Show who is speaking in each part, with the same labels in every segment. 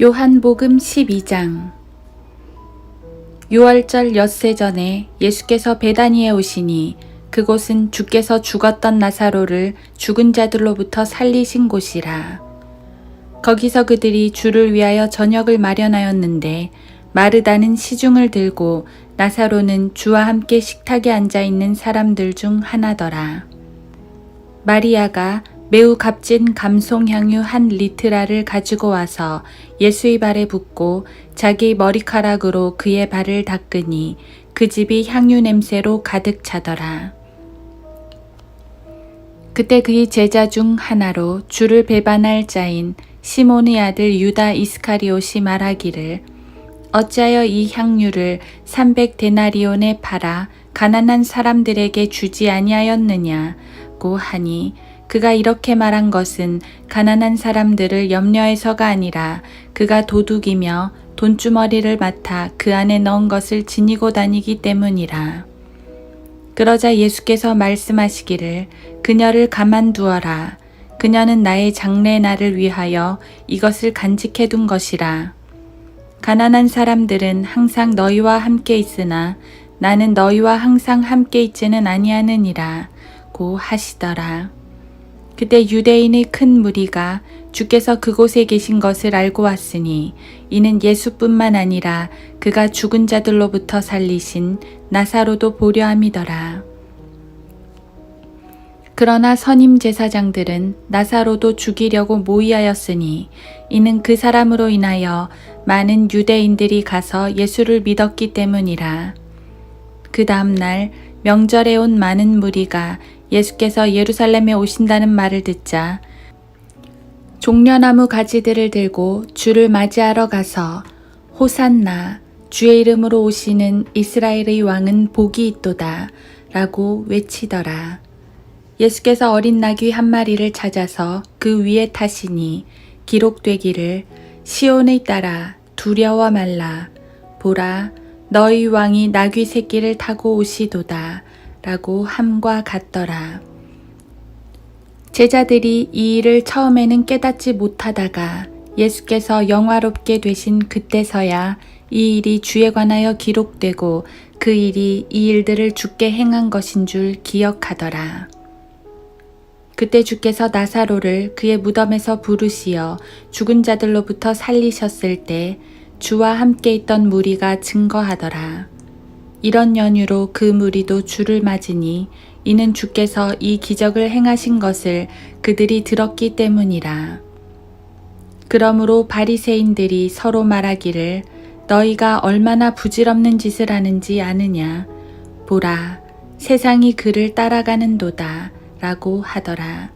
Speaker 1: 요한복음 12장 6월절 엿새 전에 예수께서 베다니에 오시니 그곳은 주께서 죽었던 나사로를 죽은 자들로부터 살리신 곳이라. 거기서 그들이 주를 위하여 저녁을 마련하였는데 마르다는 시중을 들고 나사로는 주와 함께 식탁에 앉아 있는 사람들 중 하나더라. 마리아가 매우 값진 감송향유 한 리트라를 가지고 와서 예수의 발에 붓고 자기 머리카락으로 그의 발을 닦으니 그 집이 향유 냄새로 가득 차더라. 그때 그의 제자 중 하나로 주를 배반할 자인 시몬의 아들 유다 이스카리옷이 말하기를 어찌하여 이 향유를 300데나리온에 팔아 가난한 사람들에게 주지 아니하였느냐고 하니 그가 이렇게 말한 것은 가난한 사람들을 염려해서가 아니라 그가 도둑이며 돈주머리를 맡아 그 안에 넣은 것을 지니고 다니기 때문이라. 그러자 예수께서 말씀하시기를 그녀를 가만두어라. 그녀는 나의 장래 날을 위하여 이것을 간직해 둔 것이라. 가난한 사람들은 항상 너희와 함께 있으나 나는 너희와 항상 함께 있지는 아니하느니라. 고 하시더라. 그때 유대인의 큰 무리가 주께서 그곳에 계신 것을 알고 왔으니 이는 예수뿐만 아니라 그가 죽은 자들로부터 살리신 나사로도 보려 함이더라. 그러나 선임 제사장들은 나사로도 죽이려고 모의하였으니 이는 그 사람으로 인하여 많은 유대인들이 가서 예수를 믿었기 때문이라. 그 다음 날 명절에 온 많은 무리가 예수께서 예루살렘에 오신다는 말을 듣자 종려나무 가지들을 들고 주를 맞이하러 가서 호산나 주의 이름으로 오시는 이스라엘의 왕은 복이 있도다 라고 외치더라. 예수께서 어린 나귀 한 마리를 찾아서 그 위에 타시니 기록되기를 시온의 따라 두려워 말라 보라 너희 왕이 나귀 새끼를 타고 오시도다 라고 함과 같더라. 제자들이 이 일을 처음에는 깨닫지 못하다가 예수께서 영화롭게 되신 그때서야 이 일이 주에 관하여 기록되고 그 일이 이 일들을 주께 행한 것인 줄 기억하더라. 그때 주께서 나사로를 그의 무덤에서 부르시어 죽은 자들로부터 살리셨을 때 주와 함께 있던 무리가 증거하더라. 이런 연유로 그 무리도 주를 맞으니 이는 주께서 이 기적을 행하신 것을 그들이 들었기 때문이라. 그러므로 바리새인들이 서로 말하기를 너희가 얼마나 부질없는 짓을 하는지 아느냐 보라 세상이 그를 따라가는도다 라고 하더라.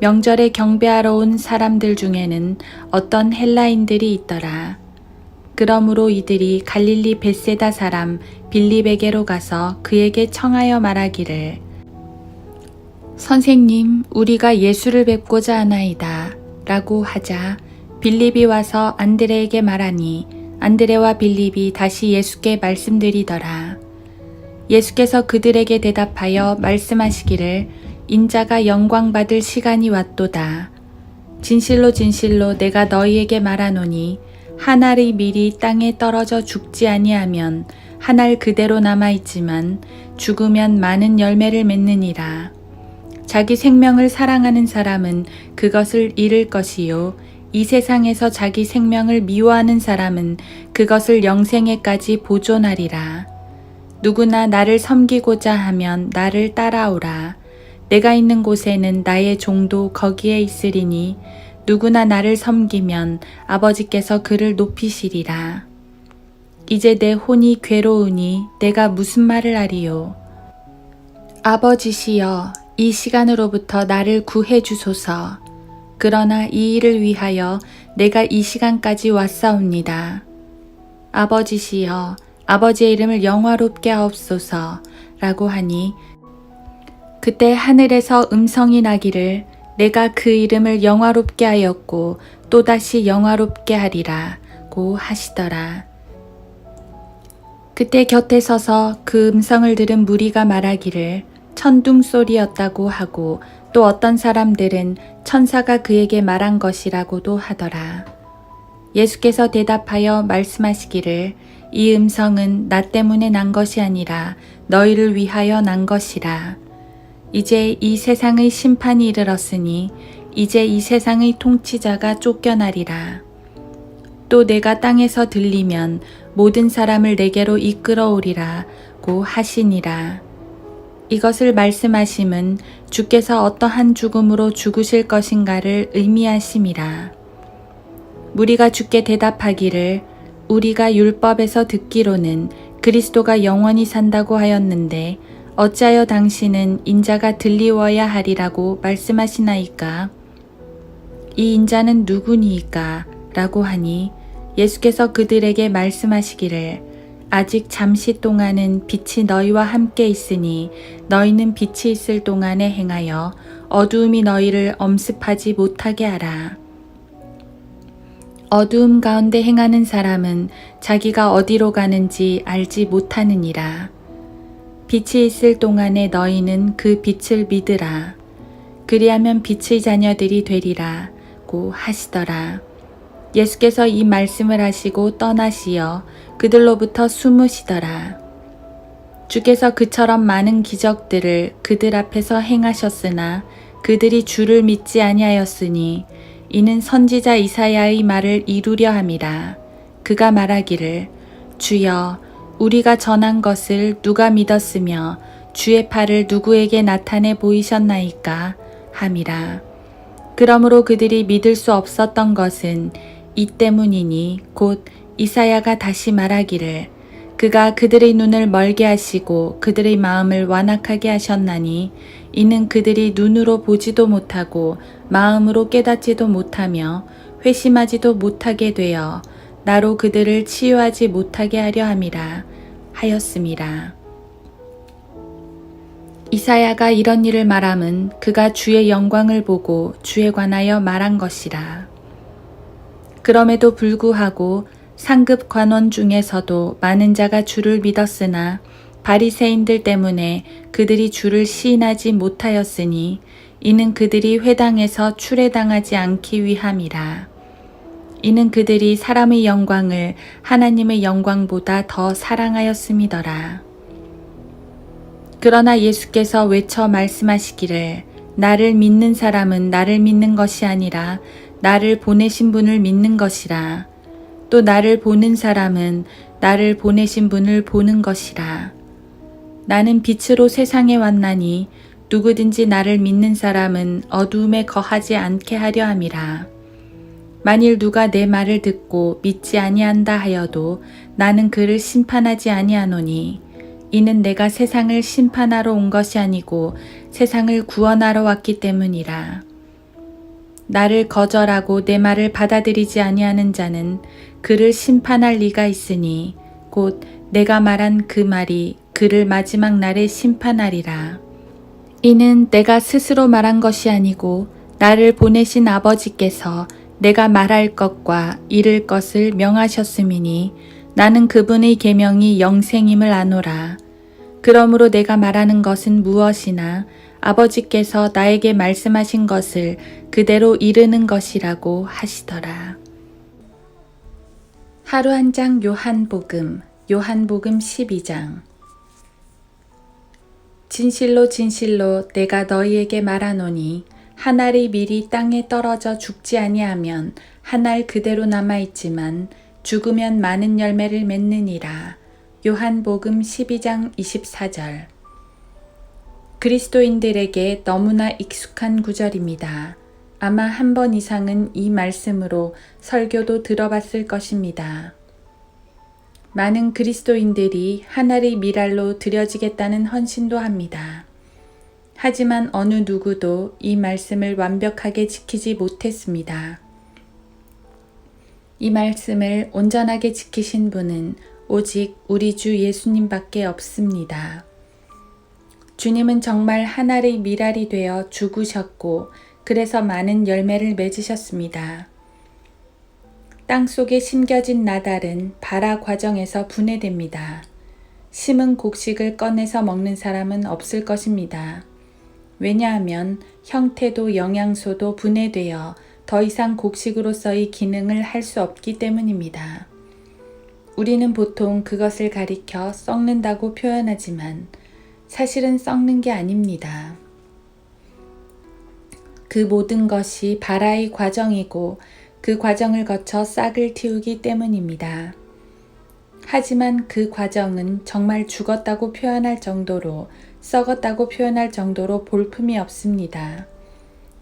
Speaker 1: 명절에 경배하러 온 사람들 중에는 어떤 헬라인들이 있더라. 그러므로 이들이 갈릴리 베세다 사람 빌립에게로 가서 그에게 청하여 말하기를 선생님, 우리가 예수를 뵙고자 하나이다. 라고 하자 빌립이 와서 안드레에게 말하니 안드레와 빌립이 다시 예수께 말씀드리더라. 예수께서 그들에게 대답하여 말씀하시기를 인자가 영광 받을 시간이 왔도다. 진실로 진실로 내가 너희에게 말하노니 한 알의 밀이 땅에 떨어져 죽지 아니하면 한 알 그대로 남아 있지만 죽으면 많은 열매를 맺느니라. 자기 생명을 사랑하는 사람은 그것을 잃을 것이요. 이 세상에서 자기 생명을 미워하는 사람은 그것을 영생에까지 보존하리라. 누구나 나를 섬기고자 하면 나를 따라오라. 내가 있는 곳에는 나의 종도 거기에 있으리니 누구나 나를 섬기면 아버지께서 그를 높이시리라. 이제 내 혼이 괴로우니 내가 무슨 말을 하리요. 아버지시여 이 시간으로부터 나를 구해 주소서. 그러나 이 일을 위하여 내가 이 시간까지 왔사옵니다. 아버지시여 아버지의 이름을 영화롭게 하옵소서 라고 하니 그때 하늘에서 음성이 나기를 내가 그 이름을 영화롭게 하였고 또다시 영화롭게 하리라 고 하시더라. 그때 곁에 서서 그 음성을 들은 무리가 말하기를 천둥 소리였다고 하고 또 어떤 사람들은 천사가 그에게 말한 것이라고도 하더라. 예수께서 대답하여 말씀하시기를 이 음성은 나 때문에 난 것이 아니라 너희를 위하여 난 것이라. 이제 이 세상의 심판이 이르렀으니 이제 이 세상의 통치자가 쫓겨나리라. 또 내가 땅에서 들리면 모든 사람을 내게로 이끌어 오리라고 하시니라. 이것을 말씀하심은 주께서 어떠한 죽음으로 죽으실 것인가를 의미하심이라. 무리가 주께 대답하기를 우리가 율법에서 듣기로는 그리스도가 영원히 산다고 하였는데 어찌하여 당신은 인자가 들리워야 하리라고 말씀하시나이까? 이 인자는 누구니이까? 라고 하니 예수께서 그들에게 말씀하시기를 아직 잠시 동안은 빛이 너희와 함께 있으니 너희는 빛이 있을 동안에 행하여 어두움이 너희를 엄습하지 못하게 하라. 어두움 가운데 행하는 사람은 자기가 어디로 가는지 알지 못하느니라. 빛이 있을 동안에 너희는 그 빛을 믿으라. 그리하면 빛의 자녀들이 되리라 고 하시더라. 예수께서 이 말씀을 하시고 떠나시어 그들로부터 숨으시더라. 주께서 그처럼 많은 기적들을 그들 앞에서 행하셨으나 그들이 주를 믿지 아니하였으니 이는 선지자 이사야의 말을 이루려 함이라. 그가 말하기를 주여 우리가 전한 것을 누가 믿었으며 주의 팔을 누구에게 나타내 보이셨나이까 함이라. 그러므로 그들이 믿을 수 없었던 것은 이 때문이니 곧 이사야가 다시 말하기를 그가 그들의 눈을 멀게 하시고 그들의 마음을 완악하게 하셨나니 이는 그들이 눈으로 보지도 못하고 마음으로 깨닫지도 못하며 회심하지도 못하게 되어 나로 그들을 치유하지 못하게 하려 함이라 하였음이라. 이사야가 이런 일을 말함은 그가 주의 영광을 보고 주에 관하여 말한 것이라. 그럼에도 불구하고 상급 관원 중에서도 많은 자가 주를 믿었으나 바리새인들 때문에 그들이 주를 시인하지 못하였으니 이는 그들이 회당에서 출애당하지 않기 위함이라. 이는 그들이 사람의 영광을 하나님의 영광보다 더 사랑하였음이더라. 그러나 예수께서 외쳐 말씀하시기를 나를 믿는 사람은 나를 믿는 것이 아니라 나를 보내신 분을 믿는 것이라. 또 나를 보는 사람은 나를 보내신 분을 보는 것이라. 나는 빛으로 세상에 왔나니 누구든지 나를 믿는 사람은 어두움에 거하지 않게 하려 함이라. 만일 누가 내 말을 듣고 믿지 아니한다 하여도 나는 그를 심판하지 아니하노니 이는 내가 세상을 심판하러 온 것이 아니고 세상을 구원하러 왔기 때문이라. 나를 거절하고 내 말을 받아들이지 아니하는 자는 그를 심판할 리가 있으니 곧 내가 말한 그 말이 그를 마지막 날에 심판하리라. 이는 내가 스스로 말한 것이 아니고 나를 보내신 아버지께서 내가 말할 것과 이를 것을 명하셨음이니 나는 그분의 계명이 영생임을 아노라. 그러므로 내가 말하는 것은 무엇이나 아버지께서 나에게 말씀하신 것을 그대로 이르는 것이라고 하시더라. 하루 한 장 요한복음, 요한복음 12장. 진실로 진실로 내가 너희에게 말하노니 한 알이 미리 땅에 떨어져 죽지 아니하면 한 알 그대로 남아 있지만 죽으면 많은 열매를 맺느니라. 요한복음 12장 24절. 그리스도인들에게 너무나 익숙한 구절입니다. 아마 한 번 이상은 이 말씀으로 설교도 들어봤을 것입니다. 많은 그리스도인들이 하나의 미랄로 드려지겠다는 헌신도 합니다. 하지만 어느 누구도 이 말씀을 완벽하게 지키지 못했습니다. 이 말씀을 온전하게 지키신 분은 오직 우리 주 예수님밖에 없습니다. 주님은 정말 하나의 미랄이 되어 죽으셨고 그래서 많은 열매를 맺으셨습니다. 땅 속에 심겨진 나달은 발화 과정에서 분해됩니다. 심은 곡식을 꺼내서 먹는 사람은 없을 것입니다. 왜냐하면 형태도 영양소도 분해되어 더 이상 곡식으로서의 기능을 할 수 없기 때문입니다. 우리는 보통 그것을 가리켜 썩는다고 표현하지만 사실은 썩는 게 아닙니다. 그 모든 것이 발화의 과정이고 그 과정을 거쳐 싹을 틔우기 때문입니다. 하지만 그 과정은 정말 죽었다고 표현할 정도로 썩었다고 표현할 정도로 볼품이 없습니다.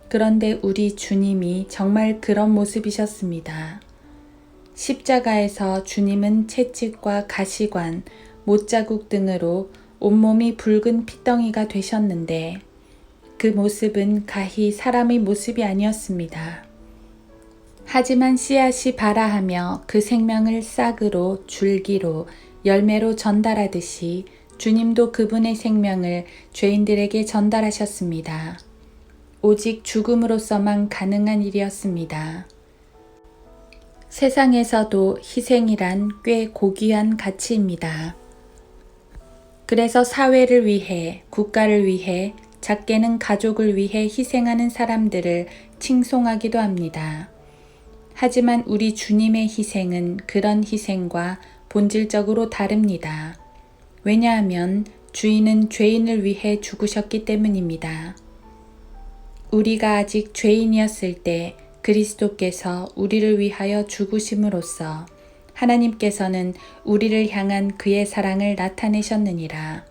Speaker 1: 그런데 우리 주님이 정말 그런 모습이셨습니다. 십자가에서 주님은 채찍과 가시관, 못자국 등으로 온몸이 붉은 피덩이가 되셨는데 그 모습은 가히 사람의 모습이 아니었습니다. 하지만 씨앗이 발아하며 그 생명을 싹으로 줄기로 열매로 전달하듯이 주님도 그분의 생명을 죄인들에게 전달하셨습니다. 오직 죽음으로서만 가능한 일이었습니다. 세상에서도 희생이란 꽤 고귀한 가치입니다. 그래서 사회를 위해, 국가를 위해, 작게는 가족을 위해 희생하는 사람들을 칭송하기도 합니다. 하지만 우리 주님의 희생은 그런 희생과 본질적으로 다릅니다. 왜냐하면 주인은 죄인을 위해 죽으셨기 때문입니다. 우리가 아직 죄인이었을 때 그리스도께서 우리를 위하여 죽으심으로써 하나님께서는 우리를 향한 그의 사랑을 나타내셨느니라.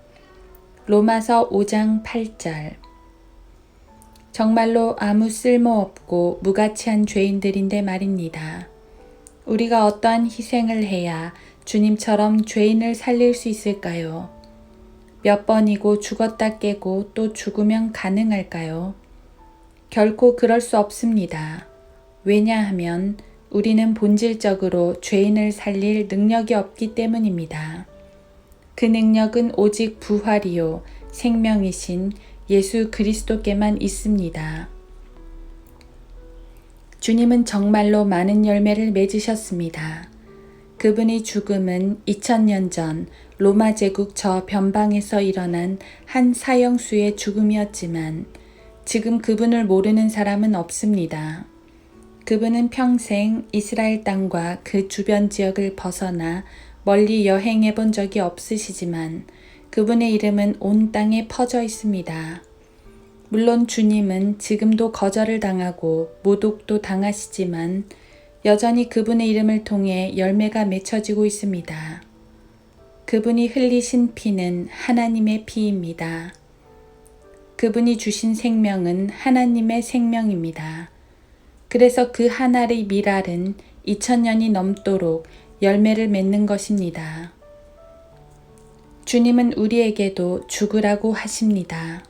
Speaker 1: 로마서 5장 8절 정말로 아무 쓸모없고 무가치한 죄인들인데 말입니다. 우리가 어떠한 희생을 해야 주님처럼 죄인을 살릴 수 있을까요? 몇 번이고 죽었다 깨고 또 죽으면 가능할까요? 결코 그럴 수 없습니다. 왜냐하면 우리는 본질적으로 죄인을 살릴 능력이 없기 때문입니다. 그 능력은 오직 부활이요, 생명이신 예수 그리스도께만 있습니다. 주님은 정말로 많은 열매를 맺으셨습니다. 그분의 죽음은 2000년 전 로마 제국 저 변방에서 일어난 한 사형수의 죽음이었지만 지금 그분을 모르는 사람은 없습니다. 그분은 평생 이스라엘 땅과 그 주변 지역을 벗어나 멀리 여행해 본 적이 없으시지만 그분의 이름은 온 땅에 퍼져 있습니다. 물론 주님은 지금도 거절을 당하고 모독도 당하시지만 여전히 그분의 이름을 통해 열매가 맺혀지고 있습니다. 그분이 흘리신 피는 하나님의 피입니다. 그분이 주신 생명은 하나님의 생명입니다. 그래서 그 하나의 미랄은 2000년이 넘도록 열매를 맺는 것입니다. 주님은 우리에게도 죽으라고 하십니다.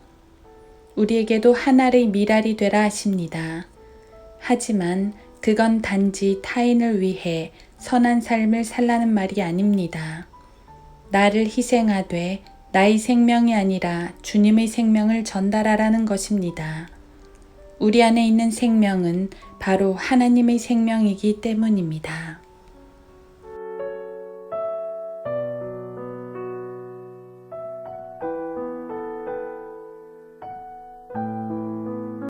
Speaker 1: 우리에게도 하나의 미랄이 되라 하십니다. 하지만 그건 단지 타인을 위해 선한 삶을 살라는 말이 아닙니다. 나를 희생하되 나의 생명이 아니라 주님의 생명을 전달하라는 것입니다. 우리 안에 있는 생명은 바로 하나님의 생명이기 때문입니다.